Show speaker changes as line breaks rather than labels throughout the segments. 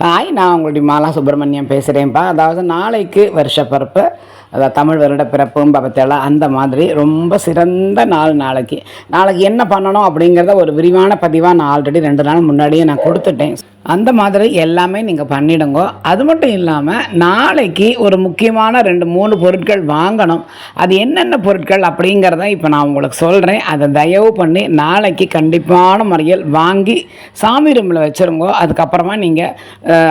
Hi நான் உங்களுடைய மாலா சுப்பிரமணியம் பேசுகிறேன்ப்பா அதாவது நாளைக்கு வருஷப்பிறப்பு அதாவது தமிழ் வருட பிறப்பும் பபத்தெல்லாம் அந்த மாதிரி ரொம்ப சிறந்த நாள் நாளைக்கு. நாளைக்கு என்ன பண்ணணும் அப்படிங்கிறத ஒரு விரிவான பதிவாக நான் ஆல்ரெடி ரெண்டு நாள் முன்னாடியே நான் கொடுத்துட்டேன். அந்த மாதிரி எல்லாமே நீங்கள் பண்ணிடுங்க. அது மட்டும் இல்லாமல் நாளைக்கு ஒரு முக்கியமான ரெண்டு மூணு பொருட்கள் வாங்கணும். அது என்னென்ன பொருட்கள் அப்படிங்கிறத இப்போ நான் உங்களுக்கு சொல்கிறேன் அதை தயவு பண்ணி நாளைக்கு கண்டிப்பான முறையில் வாங்கி சாமி ரூமில் வச்சுருங்க. அதுக்கப்புறமா நீங்கள்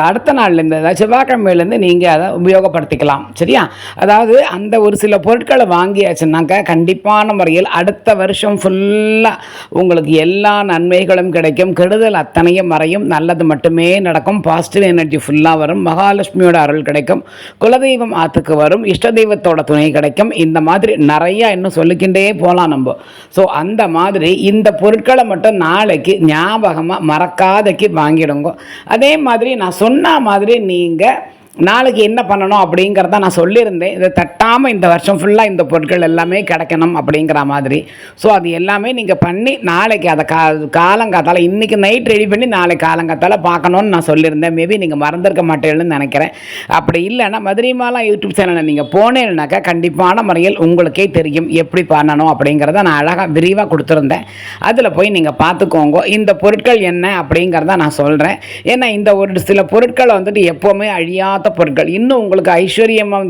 அடுத்த நாள்லேருந்து அதாவது செவ்வாய்க்கிழமையிலேருந்து நீங்கள் அதை உபயோகப்படுத்திக்கலாம். சரியா? அதாவது அந்த ஒரு சில பொருட்களை வாங்கியாச்சுன்னாக்கா கண்டிப்பான முறையில் அடுத்த வருஷம் ஃபுல்லாக உங்களுக்கு எல்லா நன்மைகளும் கிடைக்கும். கெடுதல் அத்தனையும் மறையும். நல்லது மட்டும் நடக்கும். பாசிட்டிவ் எனர்ஜி ஃபுல்லாக வரும். மகாலட்சுமியோட அருள் கிடைக்கும். குலதெய்வம் ஆற்றுக்கு வரும். இஷ்ட தெய்வத்தோட துணை கிடைக்கும். இந்த மாதிரி நிறையா இன்னும் சொல்லிக்கிட்டே போகலாம் நம்ம. ஸோ அந்த மாதிரி இந்த பொருட்களை மட்டும் நாளைக்கு ஞாபகமாக மறக்காதக்கு வாங்கிடுங்க. அதே மாதிரி நான் சொன்ன மாதிரி நீங்கள் நாளைக்கு என்ன பண்ணணும் அப்படிங்கிறத நான் சொல்லியிருந்தேன். இதை தட்டாமல் இந்த வருஷம் ஃபுல்லாக இந்த பொருட்கள் எல்லாமே கிடைக்கணும் அப்படிங்கிற மாதிரி. ஸோ அது எல்லாமே நீங்கள் பண்ணி நாளைக்கு அதை கா காலங்காத்தால் இன்றைக்கி நைட் ரெடி பண்ணி நாளைக்கு காலங்காத்தால் பார்க்கணுன்னு நான் சொல்லியிருந்தேன். மேபி நீங்கள் மறந்துருக்க மாட்டேன்னு நினைக்கிறேன். அப்படி இல்லைன்னா மதுரை யூடியூப் சேனலில் நீங்கள் போனேன்னாக்கா கண்டிப்பான முறையில் உங்களுக்கே தெரியும் எப்படி பண்ணணும் அப்படிங்கிறத நான் அழகாக விரிவாக கொடுத்துருந்தேன். அதில் போய் நீங்கள் பார்த்துக்கோங்க. இந்த பொருட்கள் என்ன அப்படிங்கிறத நான் சொல்கிறேன் ஏன்னா இந்த ஒரு சில பொருட்களை வந்துட்டு எப்போவுமே அழியாத பொருட்கள். இன்னும் உங்களுக்கு ஐஸ்வர்யமாக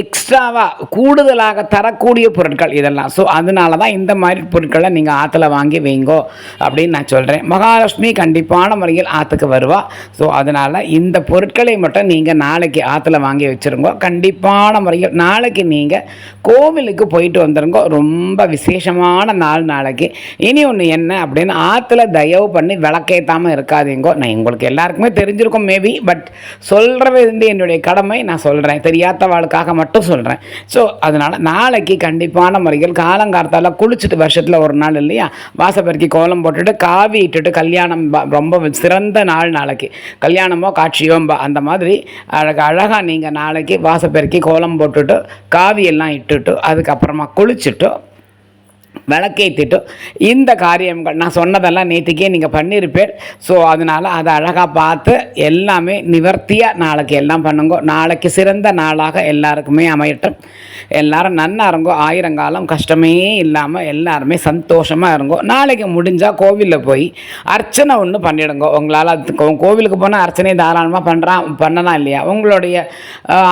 எக்ஸ்ட்ராவாக கூடுதலாக தரக்கூடிய பொருட்கள் இதெல்லாம். ஸோ அதனால தான் இந்த மாதிரி பொருட்களை நீங்கள் ஆற்றுல வாங்கி வைங்கோ அப்படின்னு நான் சொல்கிறேன் மகாலட்சுமி கண்டிப்பான முறையில் ஆற்றுக்கு வருவா. ஸோ அதனால் இந்த பொருட்களை மட்டும் நீங்கள் நாளைக்கு ஆற்றுல வாங்கி வச்சுருங்கோ. கண்டிப்பான முறையில் நாளைக்கு நீங்கள் கோவிலுக்கு போயிட்டு வந்துருங்கோ. ரொம்ப விசேஷமான நாள் நாளைக்கு. இனி ஒன்று என்ன அப்படின்னு ஆற்றுல தயவு பண்ணி விளக்கேற்றாமல் இருக்காதீங்கோ. நான் உங்களுக்கு எல்லாருக்குமே தெரிஞ்சிருக்கும் மேபி பட் சொல்கிற இருந்து என்னுடைய கடமை நான் சொல்கிறேன் தெரியாத வாழ்க்காக மட்டும் சொல்கிறேன் ஸோ அதனால் நாளைக்கு கண்டிப்பான முறையில் காலங்கார்த்தால குளிச்சுட்டு வருஷத்தில் ஒரு நாள் இல்லையா? வாசப்பெருக்கி கோலம் போட்டுட்டு காவி இட்டுட்டு கல்யாணம் ரொம்ப சிறந்த நாள் நாளைக்கு. கல்யாணமோ காட்சியோ அந்த மாதிரி அழக அழகாக நீங்கள் நாளைக்கு வாசப்பெருக்கி கோலம் போட்டுட்டு காவி எல்லாம் இட்டுட்டு அதுக்கப்புறமா குளிச்சுட்டு விளக்கேற்றிட்டு இந்த காரியங்கள் நான் சொன்னதெல்லாம் நேற்றுக்கே நீங்கள் பண்ணியிருப்பேன் ஸோ அதனால் அதை அழகாக பார்த்து எல்லாமே நிவர்த்தியாக நாளைக்கு எல்லாம் பண்ணுங்க. நாளைக்கு சிறந்த நாளாக எல்லாருக்குமே அமையட்டும். எல்லாரும் நன்னா இருங்கோ. ஆயிரங்காலம் கஷ்டமே இல்லாமல் எல்லாருமே சந்தோஷமாக இருங்கோ. நாளைக்கு முடிஞ்சால் கோவிலில் போய் அர்ச்சனை ஒன்று பண்ணிடுங்க. உங்களால் கோவிலுக்கு போனால் அர்ச்சனை தாராளமாக பண்ணுறான் பண்ணலாம் இல்லையா? உங்களுடைய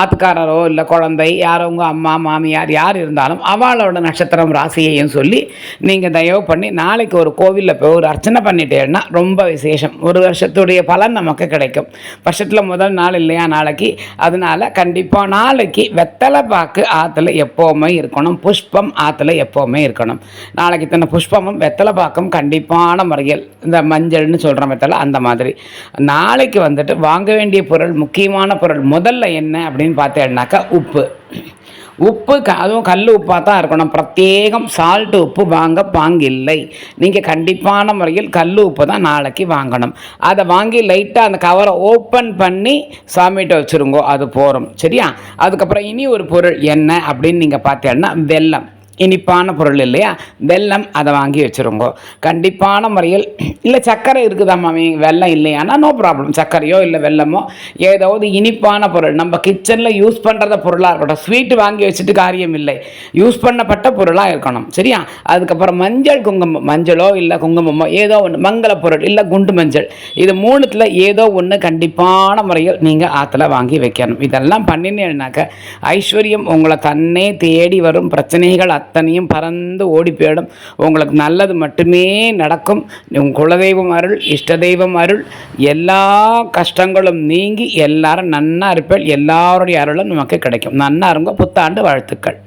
ஆத்துக்காரரோ இல்லை குழந்தை யாரோ உங்கள் அம்மா மாமியார் யார் இருந்தாலும் அவளோட நட்சத்திரம் ராசியையும் சொல்லி நீங்கள் தயவு பண்ணி நாளைக்கு ஒரு கோவிலில் போய் ஒரு அர்ச்சனை பண்ணிட்டேன்னா ரொம்ப விசேஷம். ஒரு வருஷத்துடைய பலன் நமக்கு கிடைக்கும். வருஷத்தில் முதல் நாள் இல்லையா நாளைக்கு? அதனால கண்டிப்பாக நாளைக்கு வெத்தலை பாக்கு ஆற்றுல எப்போவுமே இருக்கணும். புஷ்பம் ஆற்றுல எப்போவுமே இருக்கணும். நாளைக்கு இத்தனை புஷ்பமும் வெத்தலை பாக்கும் கண்டிப்பான முறையில். இந்த மஞ்சள்னு சொல்கிற வெத்தலை அந்த மாதிரி. நாளைக்கு வந்துட்டு வாங்க வேண்டிய பொருள் முக்கியமான பொருள் முதல்ல என்ன அப்படின்னு பார்த்தேன்னாக்கா உப்பு. உப்பு க அதுவும் கல் உப்பாக தான் இருக்கணும். பிரத்யேகம் சால்ட் உப்பு வாங்க பாங்கில்லை நீங்கள் கண்டிப்பான முறையில் கல் உப்பு தான் நாளைக்கு வாங்கணும். அதை வாங்கி லைட்டாக அந்த கவரை ஓப்பன் பண்ணி சாமிகிட்ட வச்சுருங்கோ அது போகிறோம் சரியா? அதுக்கப்புறம் இனி ஒரு பொருள் என்ன அப்படின்னு நீங்கள் பார்த்தீங்கன்னா வெல்லம். இனிப்பான பொருள் இல்லையா? வெல்லம் அதை வாங்கி வச்சுருங்கோ. கண்டிப்பான முறையில் இல்லை சர்க்கரை இருக்குதா மாமி? வெல்லம் இல்லையானா நோ ப்ராப்ளம் சர்க்கரையோ இல்லை வெல்லமோ ஏதாவது இனிப்பான பொருள். நம்ம கிச்சனில் யூஸ் பண்ணுறத பொருளாக இருக்கட்டும். ஸ்வீட்டு வாங்கி வச்சுட்டு காரியம் இல்லை. யூஸ் பண்ணப்பட்ட பொருளாக இருக்கணும். சரியா? அதுக்கப்புறம் மஞ்சள் குங்குமம் மஞ்சளோ இல்லை குங்குமமோ ஏதோ ஒன்று மங்கள பொருள் இல்லை குண்டு மஞ்சள். இது மூணுத்தில் ஏதோ ஒன்று கண்டிப்பான முறையில் நீங்கள் ஆற்றுல வாங்கி வைக்கணும். இதெல்லாம் பண்ணினேன்னாக்க ஐஸ்வர்யம் உங்களை தன்னே தேடி வரும் பிரச்சனைகள் அத்தனையும் பறந்து ஓடி போயிடும். உங்களுக்கு நல்லது மட்டுமே நடக்கும். உங்கள் குலதெய்வம் அருள் இஷ்ட தெய்வம் அருள். எல்லா கஷ்டங்களும் நீங்கி எல்லாரும் நன்னா இருப்பேள் எல்லாருடைய அருளும் நமக்கு கிடைக்கும். நன்னா இருங்க. புத்தாண்டு வாழ்த்துக்கள்.